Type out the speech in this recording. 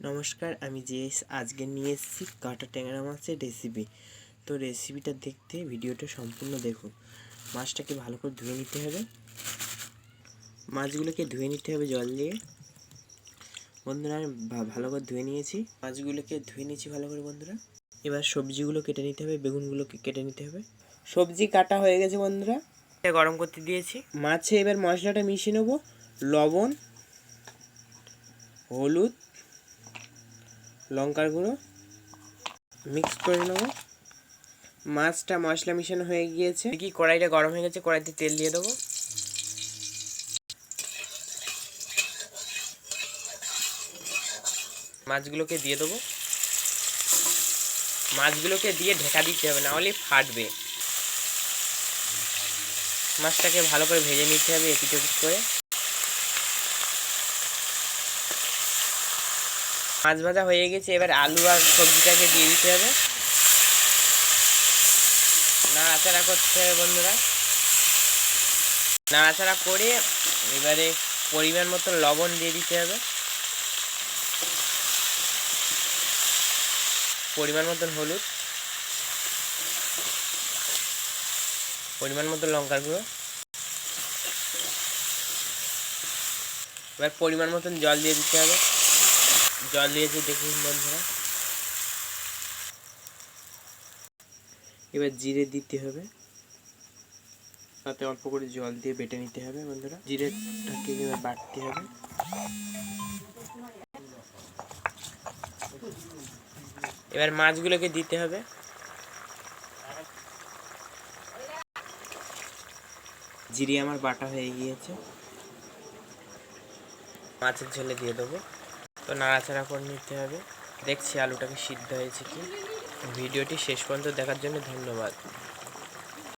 নমস্কার, আমি জিএস। আজকে নিয়ে এসেছি কাটা ট্যাংরা মাছের রেসিপি তো রেসিপিটা দেখতে, ভিডিওটা সম্পূর্ণ দেখুন। মাছটাকে ভালো করে ধুয়ে নিতে হবে। মাছগুলোকে ধুয়ে নিতে হবে জল দিয়ে। বন্ধুরা, আমি ভালো করে ধুয়ে নিয়েছি। মাছগুলোকে ধুয়ে নিয়েছি ভালো করে, বন্ধুরা। এবার সবজিগুলো কেটে নিতে হবে, বেগুনগুলোকে কেটে নিতে হবে। সবজি কাটা হয়ে গেছে, বন্ধুরা। এটা গরম করতে দিয়েছি। মাছে এবার মশলাটা মিশিয়ে নেব। লবণ, হলুদ লঙ্কার গুঁড়ো মিক্স করে নেব। মাছটা মশলা মিশানো হয়ে গিয়েছে। কি কড়াইটা গরম হয়ে গেছে, কড়াইতে তেল দিয়ে দেবো। মাছগুলোকে দিয়ে দেবো। মাছগুলোকে দিয়ে ঢেকা দিতে হবে, না হলে ফাটবে। মাছটাকে ভালো করে ভেজে নিতে হবে এপিট করে। মাছ ভাজা হয়ে গেছে, এবার আলু আর সবজিটাকে দিয়ে দিতে হবে। নাড়াচাড়া করতে হবে বন্ধুরা। নাড়াচাড়া করে এবারে পরিমাণ মতো লবণ দিয়ে দিতে হবে। পরিমাণ মতন হলুদ। পরিমাণ মতো লঙ্কার গুঁড়ো। এবার পরিমাণ মতন জল দিয়ে দিতে হবে। জল দিয়েছি দেখুন বন্ধুরা। এবার জিরে দিতে হবে। তাতে অল্প করে জল দিয়ে বেটে নিতে হবে বন্ধুরা। জিরেটাকে এবার বাটতে হবে। এবার মাছগুলোকে দিতে হবে। জিরে আমার বাটা হয়ে গিয়েছে। মাছের ঝোলে দিয়ে দেবো। তো নাড়াচাড়া করে নিতে হবে। দেখছি আলুটাকে সিদ্ধ হয়েছে কি। ভিডিওটি শেষ পর্যন্ত দেখার জন্য ধন্যবাদ।